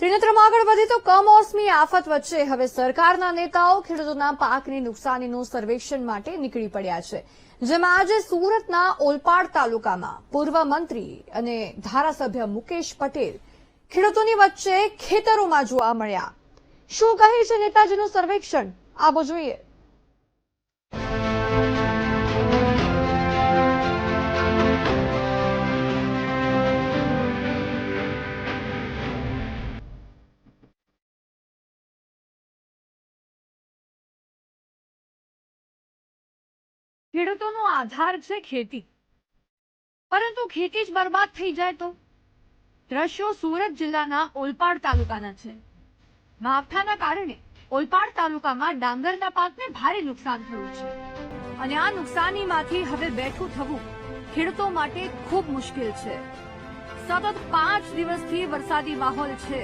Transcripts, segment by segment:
ત્રિનેત્રમાં આગળ વધી તો કમોસમી આફત વચ્ચે હવે સરકારના નેતાઓ ખેડૂતોના પાકની નુકસાનીનું સર્વેક્ષણ માટે નીકળી પડ્યા છે. જેમાં આજે સુરતના ઓલપાડ તાલુકામાં પૂર્વ મંત્રી અને ધારાસભ્ય મુકેશ પટેલ ખેડૂતોની વચ્ચે ખેતરોમાં જોવા મળ્યા. શું કહે છે નેતાજીનું સર્વેક્ષણ? આવો જોઈએ. ખેડૂતોનો આધાર છે ખેતી. પરંતુ ખેતી જ બરબાદ થઈ જાય તો? દ્રશ્યો સુરત જિલ્લાના ઓલપાડ તાલુકાના છે. માવઠાના કારણે ઓલપાડ તાલુકામાં ડાંગરના પાકને ભારે નુકસાન થયું છે. અને આ નુકસાનીમાંથી હવે બેઠું થવું ખેડૂતો માટે ખૂબ મુશ્કેલ છે. સતત પાંચ દિવસથી વરસાદી માહોલ છે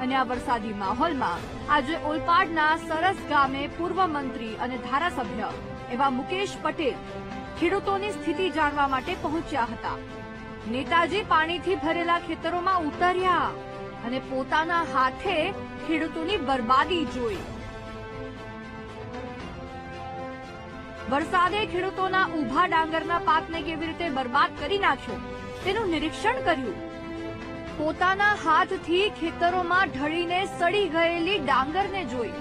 અને આ વરસાદી માહોલમાં આજે ઓલપાડના સરસ ગામે પૂર્વ મંત્રી અને ધારાસભ્ય એવા મુકેશ પટેલ ખેડૂતોની સ્થિતિ જાણવા માટે પહોંચ્યા હતા. નેતાજી પાણીથી ભરેલા ખેતરોમાં ઉતર્યા અને પોતાના હાથે ખેડૂતોની બરબાદી જોઈ. વરસાદે ખેડૂતોના ઊભા ડાંગરના પાકને કેવી રીતે બરબાદ કરી નાખ્યો તેનું નિરીક્ષણ કર્યું. પોતાના હાથથી ખેતરોમાં ઢળીને સડી ગયેલી ડાંગરને જોઈ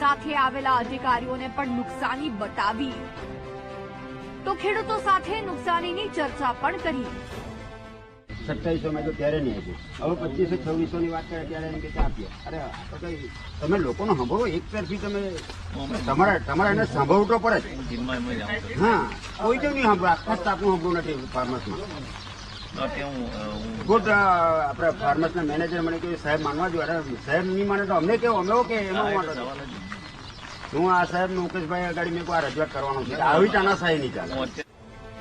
સાથે આવેલા અધિકારીઓને પણ નુકસાની બતાવી. તો ખેડૂતો સાથે નુકસાનીની ચર્ચા પણ કરી. સત્યાવીસો માં તો ત્યારે નહીં આપ્યું હવે પચીસો છવ્વીસો ની વાત કરે ત્યારે એમ કે આપીએ અરે તમે લોકોનો સાંભળો, એક તરફી તમે તમારા, તમારે એને સાંભળવું પડે જ. હા, કોઈ તો નહીં સાંભળો. આખા સ્ટાફનું સાંભળવું નથી ફાર્મસમાં ગુડ આપણે ફાર્મસના મેનેજર મને કહ્યું સાહેબ, માનવા જોઈએ સાહેબ, નહીં માને તો અમને કેવું? અમે કે એમાં હું આ સાહેબ મુકેશભાઈ આગળ મેં કોઈ રજૂઆત કરવાનો છે. આવી તાનાશાહી નહીં ચાલે.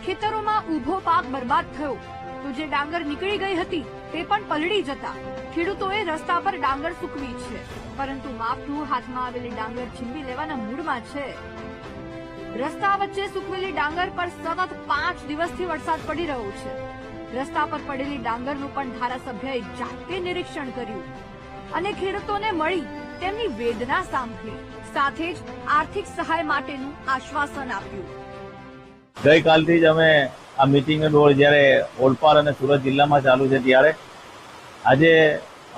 ખેતરોમાં ઊભો પાક બરબાદ થયો. તો જે ડાંગર નીકળી ગઈ હતી, તે પણ પલળી જતા. ખેડૂતોએ રસ્તા પર ડાંગર સૂકવી છે. પરંતુ માપનું હાથમાં આવેલી ડાંગર છીનવી લેવાના મૂડમાં છે. રસ્તા વચ્ચે સૂકવેલી ડાંગર પર સતત પાંચ દિવસથી વરસાદ પડી રહ્યો છે. રસ્તા પર પડેલી ડાંગરનું પણ ધારાસભ્યએ જાતે નિરીક્ષણ કર્યું. અને ખેડૂતોને મળી તેમની વેદના સાંભળી. સાથે જ આર્થિક સહાય માટેનું આશ્વાસન આપ્યું. ગઈકાલથી જ અમે આ મિટિંગ રોડ જ્યારે ઓલપાડ અને સુરત જિલ્લામાં ચાલુ છે ત્યારે આજે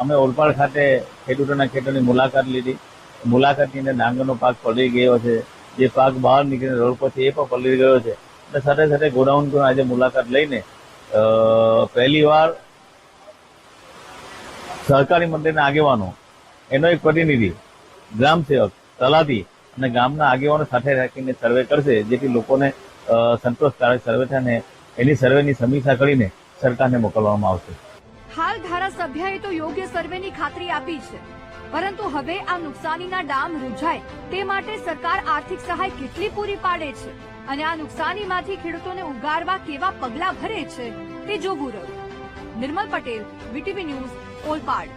અમે ઓલપાડ ખાતે ખેડૂતોના ખેતરની મુલાકાત લીધી. મુલાકાતની અંદર ડાંગરનો પાક પલળી ગયો છે. જે પાક બહાર નીકળીને રોડ પરથી એ પણ પલળી ગયો છે. અને સાથે સાથે ગોડાઉન પણ આજે મુલાકાત લઈને પહેલી વાર સહકારી મંત્રીના આગેવાનો, એનો એક પ્રતિનિધિ, ગ્રામ સેવક તલાટી અને ગામના આગેવાનો સાથે રાખીને સર્વે કરશે, જેથી લોકોને સંતોષકારક સર્વે થાય એની સર્વેની સમીક્ષા કરીને સરકારને મોકલવામાં આવશે. હાલ ધારાસભ્યએ તો યોગ્ય સર્વેની ખાતરી આપી છે. પરંતુ હવે આ નુકસાનીના ડામ રૂજાય, તે માટે સરકાર આર્થિક સહાય કેટલી પૂરી પાડે છે? અને આ નુકસાનીમાંથી ખેડૂતોને ઉગારવા કેવા પગલા ભરે છે, તે જોવું રહ્યું. Nirmal Patel, VTV news, Olpad.